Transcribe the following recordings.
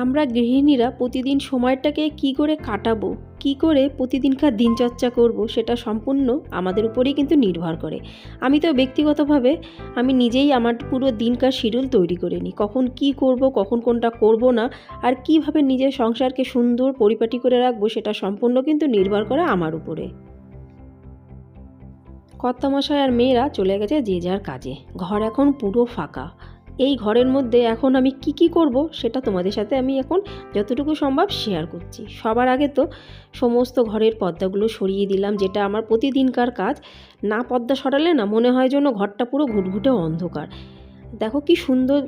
আমরা গৃহিণীরা প্রতিদিন সময়টাকে কি করে কাটাবো, কি করে প্রতিদিনকার দিনচর্চা করব সেটা সম্পূর্ণ আমাদের উপরেই কিন্তু নির্ভর করে। আমি তো ব্যক্তিগতভাবে আমি নিজেই আমার পুরো দিনকার শিডিউল তৈরি করে নিই। কখন কি করব, কখন কোনটা করব না, আর কীভাবে নিজের সংসারকে সুন্দর পরিপাটি করে রাখব সেটা সম্পূর্ণ কিন্তু নির্ভর করে আমার উপরে। কর্তামশাই আর মেয়েরা চলে গেছে যে যার কাজে। ঘর এখন পুরো ফাঁকা। এই ঘরের মধ্যে এখন আমি কি কি করব সেটা তোমাদের সাথে আমি এখন যতটুকু সম্ভব শেয়ার করছি। সবার আগে তো সমস্ত ঘরের পর্দাগুলো সরিয়ে দিলাম, যেটা আমার প্রতিদিনকার কাজ। না পর্দা সরালে না মনে হয় যেন ঘরটা পুরো ঘুটঘুটে অন্ধকার। দেখো কি সুন্দর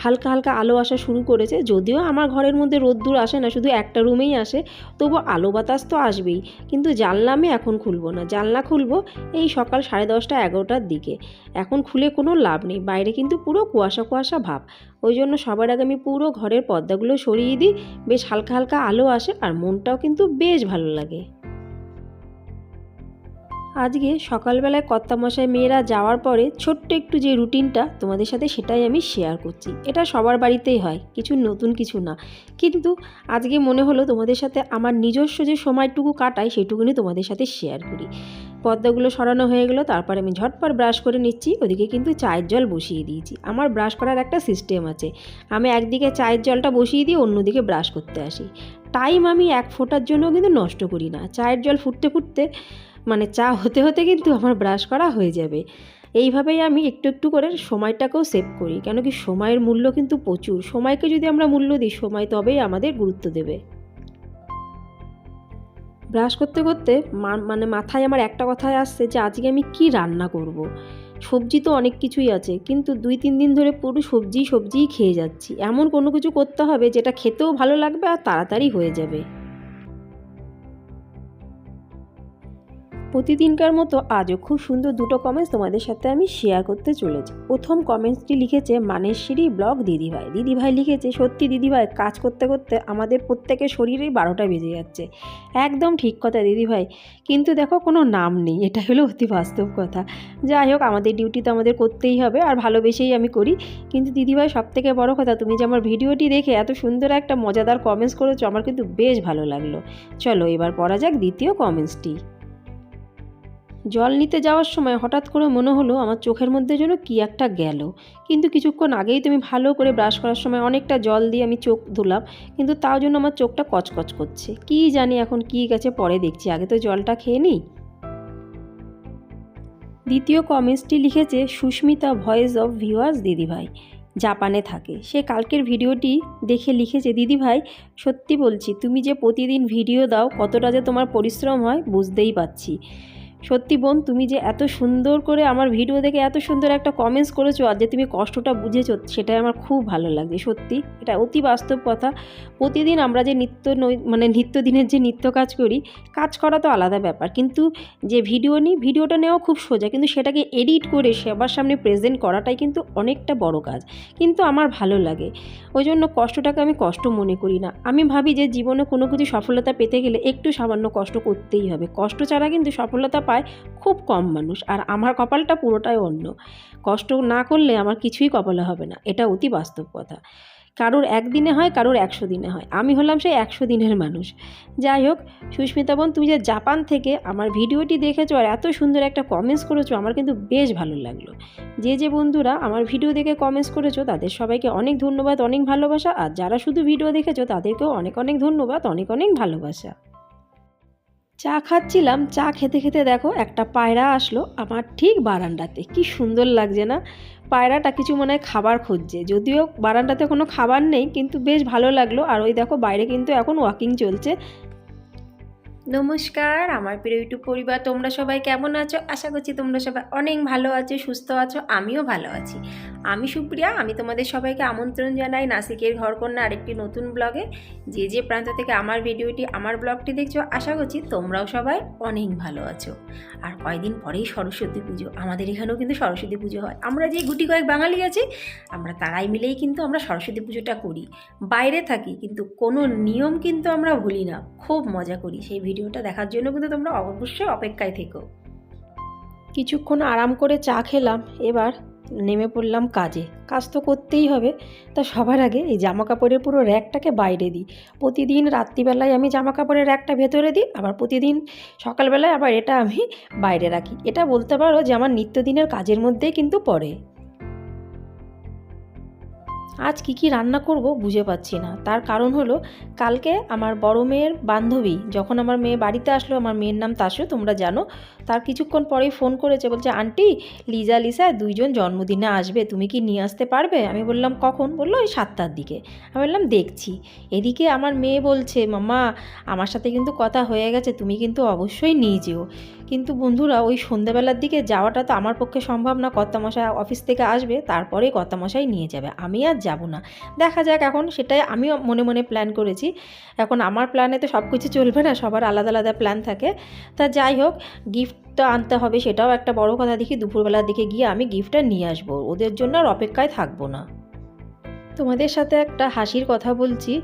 হালকা হালকা আলো আসা শুরু করেছে। যদিও আমার ঘরের মধ্যে রোদ্দুর আসে না, শুধু একটা রুমেই আসে তবু আলো বাতাস তো আসবেই। কিন্তু জানলা আমি এখন খুলবো না। জানলা খুলবো এই সকাল সাড়ে দশটা, এগারোটার দিকে। এখন খুলে কোনো লাভ নেই। বাইরে কিন্তু পুরো কুয়াশা কুয়াশা ভাব। ওই জন্য সবার আগে আমি পুরো ঘরের পর্দাগুলো সরিয়ে দিই। বেশ হালকা হালকা আলো আসে আর মনটাও কিন্তু বেশ ভালো লাগে। আজকে সকালবেলায় কর্তামশাই মেয়েরা যাওয়ার পরে ছোট্ট একটু যে রুটিনটা তোমাদের সাথে সেটাই আমি শেয়ার করছি। এটা সবার বাড়িতেই হয়, কিছু নতুন কিছু না। কিন্তু আজকে মনে হলো তোমাদের সাথে আমার নিজস্ব যে সময়টুকু কাটাই সেটুকুনি তোমাদের সাথে শেয়ার করি। পর্দাগুলো সরানো হয়ে গেলো, তারপর আমি ঝটপট ব্রাশ করে নিচ্ছি, ওদিকে কিন্তু চায়ের জল বসিয়ে দিয়েছি। আমার ব্রাশ করার একটা সিস্টেম আছে। আমি একদিকে চায়ের জলটা বসিয়ে দিয়ে অন্যদিকে ব্রাশ করতে আসি। টাইম আমি এক ফোঁটার জন্য কিন্তু নষ্ট করি না। চায়ের জল ফুটতে ফুটতে মানে চা হতে হতে কিন্তু আমার ব্রাশ করা হয়ে যাবে। এইভাবেই আমি একটু একটু করে সময়টাকেও সেভ করি, কেন কি সময়ের মূল্য কিন্তু প্রচুর। সময়কে যদি আমরা মূল্য দিই, সময় তবেই আমাদের গুরুত্ব দেবে। ব্রাশ করতে করতে মানে মাথায় আমার একটা কথাই আসছে যে, আজকে আমি কি রান্না করব। সবজি তো অনেক কিছুই আছে, কিন্তু দুই, তিন দিন ধরে পুরো সবজি, সবজিই খেয়ে যাচ্ছি। এমন কোনো কিছু করতে হবে যেটা খেতেও ভালো লাগবে আর তাড়াতাড়ি হয়ে যাবে। প্রতিদিনকার মতো আজও খুব সুন্দর দুটো কমেন্টস তোমাদের সাথে আমি শেয়ার করতে চলেছি। প্রথম কমেন্টসটি লিখেছে, মানেশ্বরী ব্লগ দিদিভাই। দিদিভাই লিখেছে, সত্যি দিদিভাই, কাজ করতে করতে আমাদের প্রত্যেকের শরীরেই বারোটা বেজে যাচ্ছে। একদম ঠিক কথা দিদিভাই, কিন্তু দেখো কোনো নাম নেই, এটা হলো অতি বাস্তব কথা। যাই হোক, আমাদের ডিউটি তো আমাদের করতেই হবে, আর ভালোবেসেই আমি করি। কিন্তু দিদিভাই সব থেকে বড় কথা, তুমি যে আমার ভিডিওটি দেখে এত সুন্দর একটা মজাদার কমেন্টস করেছ, আমার কিন্তু বেশ ভালো লাগল। চলো এবার পড়া যাক দ্বিতীয় কমেন্টসটি জল নিতে যাওয়ার সময় হঠাৎ করে মনে হলো আমার চোখের মধ্যে যেন কী একটা গেল। কিন্তু কিছুক্ষণ আগেই তুমি ভালো করে ব্রাশ করার সময় অনেকটা জল দিয়ে আমি চোখ ধুলাম, কিন্তু তাও জন্য আমার চোখটা কচকচ করছে। কী জানি এখন কী গেছে পরে দেখছি, আগে তো জলটা খেয়ে নিই। দ্বিতীয় কমেন্টসটি লিখেছে, সুস্মিতা ভয়েস অফ ভিউয়ার্স দিদিভাই। জাপানে থাকে। সে কালকের ভিডিওটি দেখে লিখেছে, দিদিভাই, সত্যি বলছি, তুমি যে প্রতিদিন ভিডিও দাও, কতটা যে তোমার পরিশ্রম হয়, বুঝতেই পারছি। সত্যি বোন, তুমি যে এত সুন্দর করে আমার ভিডিও দেখে এত সুন্দর একটা কমেন্টস করেছ আর যে তুমি কষ্টটা বুঝেছ, সেটাই আমার খুব ভালো লাগছে, সত্যি। এটা অতি বাস্তব কথা। প্রতিদিন আমরা যে নিত্য মানে নিত্যদিনের যে নিত্য কাজ করি, কাজ করা তো আলাদা ব্যাপার। কিন্তু যে ভিডিও নিই ভিডিওটা নেওয়া খুব সোজা, কিন্তু সেটাকে এডিট করে সবার সামনে প্রেজেন্ট করাটাই কিন্তু অনেকটা বড় কাজ। কিন্তু আমার ভালো লাগে। ওই জন্য কষ্টটাকে আমি কষ্ট মনে করি না। আমি ভাবি যে জীবনে কোনো কিছু সফলতা পেতে গেলে একটু সামান্য কষ্ট করতেই হবে। কষ্ট ছাড়া কিন্তু সফলতা পায় খুব কম মানুষ আর আমার কপালটা পুরোটাই অন্য। কষ্ট না করলে আমার কিছুই কপালে হবে না, এটা অতি বাস্তব কথা। কারোর একদিনে হয়, কারোর একশো দিনে হয়। আমি হলাম সেই একশো দিনের মানুষ। যাই হোক, সুস্মিতা বোন, তুমি যে জাপান থেকে আমার ভিডিওটি দেখেছ আর এত সুন্দর একটা কমেন্টস করেছ, আমার কিন্তু বেশ ভালো লাগল। যে যে বন্ধুরা আমার ভিডিও দেখে কমেন্টস করেছ, তাদের সবাইকে অনেক ধন্যবাদ, অনেক ভালোবাসা। আর যারা শুধু ভিডিও দেখেছ, তাদেরকেও অনেক অনেক ধন্যবাদ, অনেক অনেক ভালোবাসা। চা খাচ্ছিলাম, চা খেতে খেতে দেখো একটা পায়রা আসলো আমার ঠিক বারান্দাতে। কি সুন্দর লাগছে না? পায়রাটা কিছু মনে হয় খাবার খুঁজছে। যদিও বারান্দাতে কোনো খাবার নেই, কিন্তু বেশ ভালো লাগল। আর ওই দেখো বাইরে কিন্তু এখন ওয়াকিং চলছে। নমস্কার, আমার প্রিয় ইউটিউব পরিবার, তোমরা সবাই কেমন আছো? আশা করছি তোমরা সবাই অনেক ভালো আছো, সুস্থ আছো, আমিও ভালো আছি। আমি সুপ্রিয়া, আমি তোমাদের সবাইকে আমন্ত্রণ জানাই নাসিকের ঘরকন্যা আরেকটি নতুন ব্লগে। যে যে প্রান্ত থেকে আমার ভিডিওটি, আমার ব্লগটি দেখছ, আশা করছি তোমরাও সবাই অনেক ভালো আছো। আর কয়েকদিন পরেই সরস্বতী পুজো, আমাদের এখানেও কিন্তু সরস্বতী পুজো হয়। আমরা যে গুটি কয়েক বাঙালি আছি, আমরা তারাই মিলেই কিন্তু আমরা সরস্বতী পুজোটা করি। বাইরে থাকি, কিন্তু কোনো নিয়ম কিন্তু আমরা ভুলি না। খুব মজা করি সেই ভিডিওটা দেখার জন্য কিন্তু তোমরা অবশ্যই অপেক্ষায় থেকো। কিছুক্ষণ আরাম করে চা খেলাম, এবার নেমে পড়লাম কাজে। কাজ তো করতেই হবে, তা সবার আগে এই জামা কাপড়ের পুরো র্যাকটাকে বাইরে দিই। প্রতিদিন রাত্রিবেলায় আমি জামা কাপড়ের র্যাকটা ভেতরে দিই, আবার প্রতিদিন সকালবেলায় আবার এটা আমি বাইরে রাখি। এটা বলতে পারো যে আমার নিত্যদিনের কাজের মধ্যেই কিন্তু পড়ে। আজ কি কি রান্না করব বুঝে পাচ্ছি না। তার কারণ হলো, কালকে আমার বড় মেয়ের বান্ধবী, যখন আমার মেয়ে বাড়িতে আসলো, আমার মেয়ের নাম তাসু, তোমরা জানো, তার কিছুক্ষণ পরেই ফোন করেছে, বলছে, আন্টি, লিজা লিসা দুইজন জন্মদিনে আসবে, তুমি কি নিয়ে আসতে পারবে? আমি বললাম, কখন? বলল, ওই সাতটার দিকে। আমি বললাম, দেখছি। এদিকে আমার মেয়ে বলছে মামা আমার সাথে কিন্তু কথা হয়ে গেছে, তুমি কিন্তু অবশ্যই নিয়ে যেও। কিন্তু বন্ধুরা, ওই সন্ধ্যাবেলার দিকে যাওয়াটা তো আমার পক্ষে সম্ভব না। কর্তামশাই অফিস থেকে আসবে, তারপরে কর্তামশাই নিয়ে যাবে। আমি আর যাব না। দেখা যাক এখন, সেটাই আমিও মনে মনে প্ল্যান করেছি। এখন আমার প্ল্যানে তো সব কিছু চলবে না, সবার আলাদা আলাদা প্ল্যান থাকে। তা যাই হোক গিফটটা আনতে হবে, সেটাও একটা বড় কথা। দেখি দুপুরবেলার দিকে গিয়ে আমি গিফটটা নিয়ে আসব। ওদের জন্য আর অপেক্ষায় থাকব না। তোমাদের সাথে একটা হাসির কথা বলছি।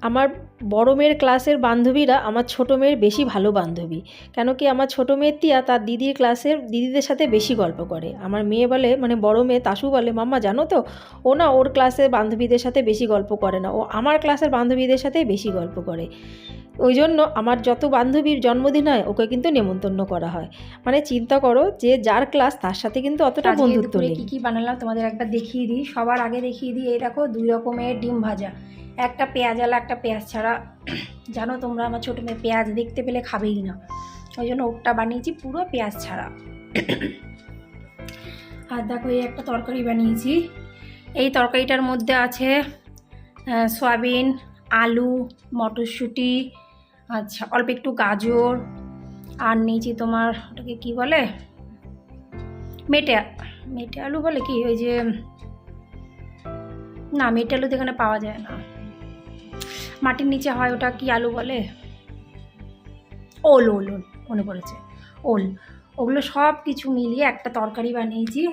আমার বড় মেয়ের ক্লাসের বান্ধবীরা আমার ছোটো মেয়ের বেশি ভালো বান্ধবী। কেন কি আমার ছোটো মেয়ের তিয়া তার দিদির ক্লাসের দিদিদের সাথে বেশি গল্প করে। আমার মেয়ে বলে মানে বড় মেয়ে তাসু বলে মাম্মা জানো তো ও না ওর ক্লাসের বান্ধবীদের সাথে বেশি গল্প করে না ও আমার ক্লাসের বান্ধবীদের সাথে বেশি গল্প করে। ওই জন্য আমার যত বান্ধবীর জন্মদিন হয় ওকে কিন্তু নেমন্তন্ন করা হয়। মানে চিন্তা করো যে যার ক্লাস তার সাথে কিন্তু অতটা বন্ধুত্ব নেই। কি কি বানালাম তোমাদের একবার দেখিয়ে দিই। সবার আগে দেখিয়ে দিই এই দেখো দুই রকমের ডিম ভাজা। একটা পেঁয়াজ আলা একটা পেঁয়াজ ছাড়া জানো তোমরা আমার ছোটো মেয়ে পেঁয়াজ দেখতে পেলে খাবেই না। ওই জন্য ওটা বানিয়েছি পুরো পেঁয়াজ ছাড়া। আর দেখো এই একটা তরকারি বানিয়েছি। এই তরকারিটার মধ্যে আছে সয়াবিন, আলু, মটরশুঁটি আচ্ছা অল্প একটু গাজর, আর নিয়েছি তোমার ওটাকে কি বলে? মেটে মেটে আলু বলে কি? ওই যে, না, মেটে আলু তো এখানে পাওয়া যায় না। মাটির নিচে হয়, ওটা কি আলু বলে? ওল ওল ওল, মনে পড়েছে। ওল, ওগুলো সব কিছু মিলিয়ে একটা তরকারি বানিয়েছি।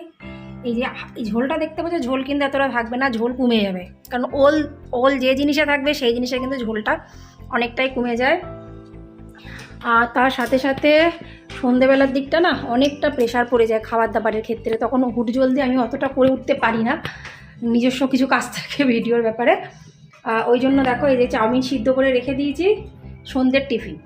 এই যে, এই ঝোলটা দেখতে পাচ্ছ, ঝোল কিন্তু এতটা থাকবে না, ঝোল কমে যাবে। কারণ ওল ওল যে জিনিসে থাকবে, সেই জিনিসে কিন্তু ঝোলটা অনেকটাই কমে যায়। আর তার সাথে সাথে সন্ধেবেলার দিকটা না, অনেকটা প্রেশার পড়ে যায় খাবার দাবারের ক্ষেত্রে। তখন হুট জলদি আমি অতটা করে উঠতে পারি না। নিজস্ব কিছু কাজ থাকে ভিডিওর ব্যাপারে। ওই জন্য দেখো এই যে চাউমিন সিদ্ধ করে রেখে দিয়েছি, সন্ধ্যের টিফিন।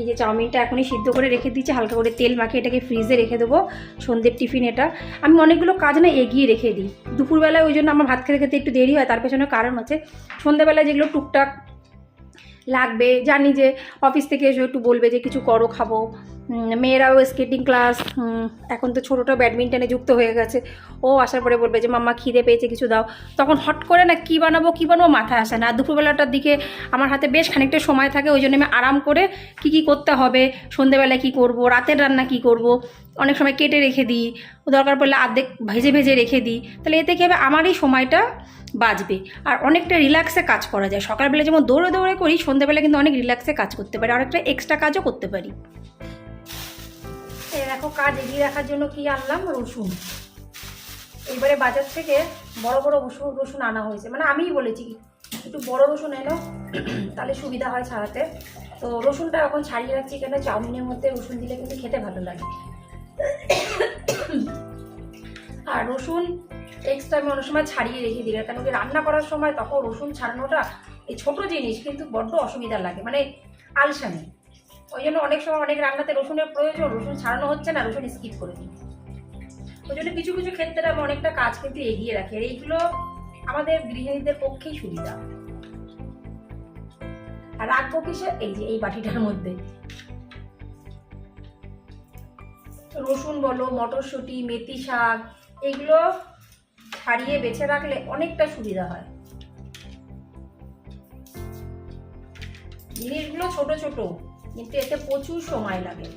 এই যে চাউমিনটা এখনই সিদ্ধ করে রেখে দিয়েছি, হালকা করে তেল মাখিয়ে এটাকে ফ্রিজে রেখে দেবো, সন্ধ্যের টিফিন এটা। আমি অনেকগুলো কাজ না এগিয়ে রেখে দিই। দুপুরবেলায় ওই জন্য আমার ভাত খেতে খেতে একটু দেরি হয়, তার পেছনে কারণ আছে। সন্ধ্যাবেলায় যেগুলো টুকটাক লাগবে, জানি যে অফিস থেকে এসে একটু বলবে যে কিছু করো, খাব। মেয়েরাও স্কেটিং ক্লাস এখন তো ছোটোটা ব্যাডমিন্টনে যুক্ত হয়ে গেছে। ও আসার পরে বলবে যে, মাম্মা, খিদে পেয়েছে, কিছু দাও। তখন হট করে না, কী বানাবো কী বানাবো? মাথায় আসে না। দুপুরবেলাটার দিকে আমার হাতে বেশ খানিকটা সময় থাকে, ওই জন্য আমি আরাম করে কি কি করতে হবে, সন্ধেবেলায় কি করব, রাতের রান্না কি করব, অনেক সময় কেটে রেখে দিই, দরকার পড়লে আর্ধেক ভেজে ভেজে রেখে দিই। তাহলে এতে কী হবে? আমারই সময়টা বাঁচবে। আর অনেকটা রিল্যাক্সে কাজ করা যায়। সকালবেলা যেমন দৌড়ে দৌড়ে করি সন্ধ্যাবেলা কিন্তু অনেক রিল্যাক্সে কাজ করতে পারি। একটা এক্সট্রা কাজও করতে পারি। দেখো কাজ এগিয়ে রাখার জন্য কি আনলাম? রসুন। এইবারে বাজার থেকে বড় বড় রসুন রসুন আনা হয়েছে। মানে আমিই বলেছি, একটু বড় রসুন এনো, তাহলে সুবিধা হয় ছাড়াতে। তো রসুনটা এখন ছাড়িয়ে রাখছি কেন? চাউমিনের মধ্যে রসুন দিলে কিন্তু খেতে ভালো লাগে। আর রসুন এক্সট্রা আমি অনেক সময় ছাড়িয়ে রেখে দিই কেন কি রান্না করার সময় তখন রসুন ছাড়ানোটা এই ছোটো জিনিস, কিন্তু বড্ড অসুবিধা লাগে। মানে আলসামি। ওই জন্য অনেক সময় অনেক রান্নাতে রসুনের প্রয়োজন, রসুন ছাড়ানো হচ্ছে না, রসুন স্কিপ করে দিই। ওই জন্য কিছু কিছু ক্ষেত্রে আমি অনেকটা কাজ কিন্তু এগিয়ে রাখি, আর এইগুলো আমাদের গৃহিণীদের পক্ষেই সুবিধা। আর রাখব কিসে এই যে এই বাটিটার মধ্যে। রসুন বলো, মটরশুঁটি, মেথি শাক, এগুলো ছাড়িয়ে বেছে রাখলে অনেকটা সুবিধা হয়। জিনিসগুলো ছোট ছোট। কিন্তু এতে প্রচুর সময় লাগে।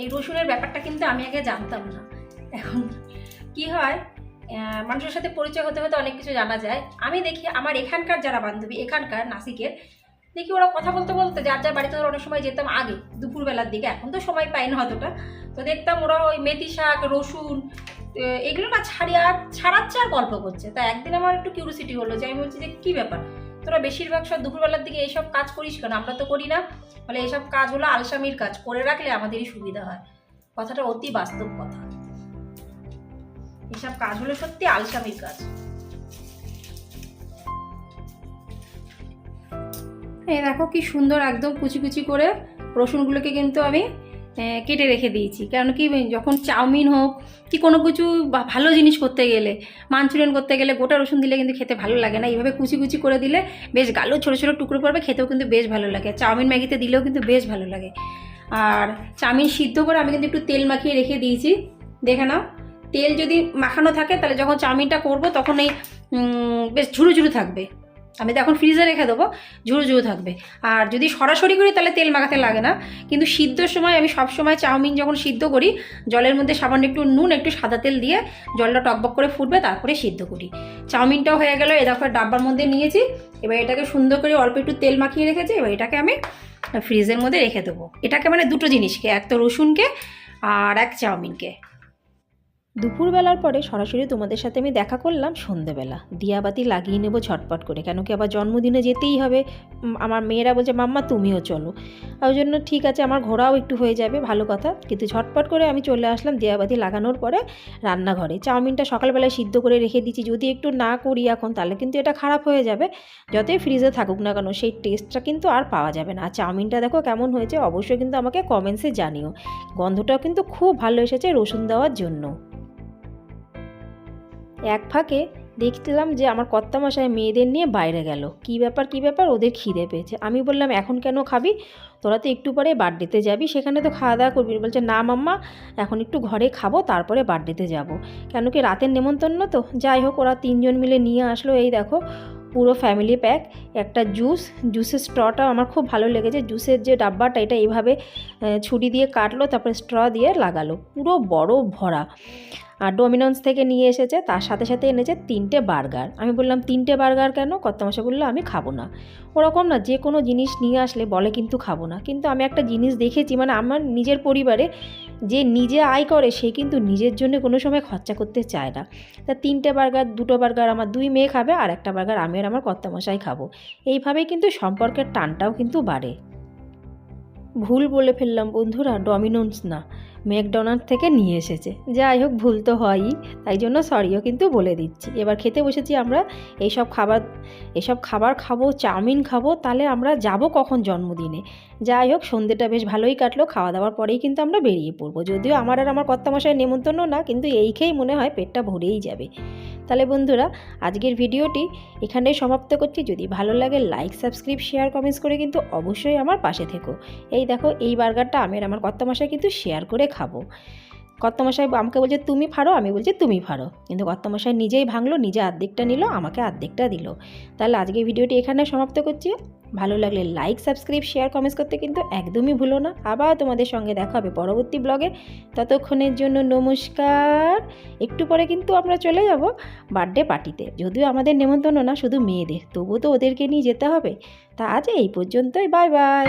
এই রসুনের ব্যাপারটা কিন্তু আমি আগে জানতাম না। এখন কি হয় মানুষের সাথে পরিচয় হতে হতে অনেক কিছু জানা যায়। আমি দেখি আমার এখানকার যারা বান্ধবী, এখানকার নাসিকের, দেখি ওরা কথা বলতে বলতে যার যার বাড়িতে অনেক সময় যেতাম আগে, দুপুরবেলার দিকে, এখন তো সময় পাই না অতটা। তো দেখতাম ওরা ওই মেথি শাক, রসুন এগুলো না ছাড়িয়ে, ছাড়াচ্ছে আর গল্প করছে। তা একদিন আমার একটু কিউরিসিটি হলো যে আমি বলছি যে কী ব্যাপার? তোরা বেশিরভাগ সব দুপুরবেলার দিকে এইসব কাজ করিস কেন? আমরা তো করি না। বলে এইসব কাজ হলো আলসামির কাজ। করে রাখলে আমাদেরই সুবিধা হয়। কথাটা অতি বাস্তব কথা। এসব কাজ হলো সত্যি আলসামির কাজ। এই দেখো কি সুন্দর একদম কুচি কুচি করে রসুনগুলোকে কিন্তু আমি কেটে রেখে দিয়েছি। কারণ কি, যখন চাউমিন হোক কি কোনো কিছু ভালো জিনিস করতে গেলে মাঞ্চুরিয়ান করতে গেলে গোটা রসুন দিলে কিন্তু খেতে ভালো লাগে না। এইভাবে কুচি কুচি করে দিলে বেশ গালো ছোটো ছোটো টুকরো পড়বে, খেতেও কিন্তু বেশ ভালো লাগে। চাউমিন ম্যাগিতে দিলেও কিন্তু বেশ ভালো লাগে। আর চাউমিন সিদ্ধ করে আমি কিন্তু একটু তেল মাখিয়ে রেখে দিয়েছি। দেখে নাও, তেল যদি মাখানো থাকে, তাহলে যখন চাউমিনটা করব তখন এই বেশ ঝুরু ঝুরু থাকবে। আমি তো এখন ফ্রিজে রেখে দেবো ঝুরু ঝুরু থাকবে। আর যদি সরাসরি করি তাহলে তেল মাখাতে লাগে না। কিন্তু সিদ্ধর সময় আমি সব সময় চাউমিন যখন সিদ্ধ করি, জলের মধ্যে সামান্য একটু নুন, একটু সাদা তেল দিয়ে জলটা টকবক করে ফুটবে, তারপরে সিদ্ধ করি। চাউমিনটাও হয়ে গেল এ দেখো ডাব্বার মধ্যে নিয়েছি। এবার এটাকে সুন্দর করে অল্প একটু তেল মাখিয়ে রেখেছি, এবার এটাকে আমি ফ্রিজের মধ্যে রেখে দেবো। এটাকে মানে দুটো জিনিসকে, এক তো রসুনকে আর এক চাউমিনকে। দুপুরবেলার পরে সরাসরি তোমাদের সাথে আমি দেখা করলাম সন্ধেবেলা। দিয়াবাতি লাগিয়ে নেব ঝটপট করে, কেন কি আবার জন্মদিনে যেতেই হবে। আমার মেয়েরা বলছে, মাম্মা, তুমিও চলো। ওই জন্য ঠিক আছে, আমার ঘোরাও একটু হয়ে যাবে, ভালো কথা। কিন্তু ঝটপট করে আমি চলে আসলাম দিয়াবাতি লাগানোর পরে রান্নাঘরে। চাউমিনটা সকালবেলায় সিদ্ধ করে রেখে দিচ্ছি, যদি একটু না করি এখন, তাহলে কিন্তু এটা খারাপ হয়ে যাবে। যতই ফ্রিজে থাকুক না কেন, সেই টেস্টটা কিন্তু আর পাওয়া যাবে না। আর চাউমিনটা দেখো কেমন হয়েছে, অবশ্যই কিন্তু আমাকে কমেন্টসে জানিও। গন্ধটাও কিন্তু খুব ভালো এসেছে রসুন দেওয়ার জন্য। এক ফাঁকে দেখছিলাম যে আমার কর্তামশাই মেয়েদের নিয়ে বাইরে গেল। কি ব্যাপার কি ব্যাপার? ওদের খিদে পেয়েছে। আমি বললাম, এখন কেন খাবি? তোরা তো একটু পরে বার্থডেতে যাবি, সেখানে তো খাওয়া দাওয়া করবি। বলছে, না মাম্মা, এখন একটু ঘরে খাব, তারপরে বার্থডেতে যাব। কেন কি রাতের নেমন্তন্ন তো? যাই হোক, ওরা তিনজন মিলে নিয়ে আসলো। এই দেখো, পুরো ফ্যামিলি প্যাক একটা জুস জুসের স্ট্রটা আমার খুব ভালো লেগেছে। জুসের যে ডাব্বাটা, এটা এইভাবে ছুরি দিয়ে কাটলো, তারপরে স্ট্র দিয়ে লাগালো। পুরো বড় ভরা। আর ডোমিনোন্স থেকে নিয়ে এসেছে, তার সাথে সাথে এনেছে তিনটে বার্গার। আমি বললাম, তিনটে বার্গার কেন? কর্তামশা বলল, আমি খাব না। ওরকম না, যে কোনো জিনিস নিয়ে আসলে বলে কিন্তু খাব না। কিন্তু আমি একটা জিনিস দেখেছি মানে আমার নিজের পরিবারে যে নিজে আয় করে, সে কিন্তু নিজের জন্য কোনো সময় খরচা করতে চায় না। তা তিনটে বার্গার, দুটো বার্গার আমার দুই মেয়ে খাবে, আর একটা বার্গার আমি আর আমার কর্তামশাই খাব। এইভাবেই কিন্তু সম্পর্কের টানটাও কিন্তু বাড়ে। ভুল বলে ফেললাম বন্ধুরা ডমিনোন্স না। ম্যাকডোনাল্ড থেকে নিয়ে এসেছে। যাই হোক, ভুল তো হয়ই। তাই জন্য সরিও কিন্তু বলে দিচ্ছি। এবার খেতে বসেছি আমরা। এইসব খাবার, এসব খাবার খাব, চাউমিন খাব, তাহলে আমরা যাব কখন জন্মদিনে? যাই হোক সন্ধ্যেটা বেশ ভালোই কাটলো। খাওয়া দাওয়ার পরেই কিন্তু আমরা বেরিয়ে পড়ব। যদিও আমার আর আমার কর্তামশাই নেমন্তন্ন না, কিন্তু এই খেয়েই মনে হয় পেটটা ভরেই যাবে। তাহলে বন্ধুরা, আজকের ভিডিওটি এখানেই সমাপ্ত করছি। যদি ভালো লাগে লাইক সাবস্ক্রাইব শেয়ার কমেন্টস করে কিন্তু অবশ্যই আমার পাশে থেকো। এই দেখো, এই বার্গারটা আমি আর আমার কর্তামশাই কিন্তু শেয়ার করে খাব। কর্তামশাই আমাকে বলছে, তুমি ফাড়ো? আমি বলছি, তুমি ফাড়ো। কিন্তু কর্তামশাই নিজেই ভাঙলো, নিজে আর্ধেকটা নিল, আমাকে আর্ধেকটা দিল। তাহলে আজকে ভিডিওটি এখানে সমাপ্ত করছি। ভালো লাগলে লাইক সাবস্ক্রাইব শেয়ার কমেন্টস করতে কিন্তু একদমই ভুলো না। আবার তোমাদের সঙ্গে দেখা হবে পরবর্তী ব্লগে ততক্ষণের জন্য নমস্কার। একটু পরে কিন্তু আমরা চলে যাব বার্থডে পার্টিতে যদিও আমাদের নেমন্তন্ন না, শুধু মেয়েদের। তবুও তো ওদেরকে নিয়ে যেতে হবে। তা আজ এই পর্যন্তই। Bye bye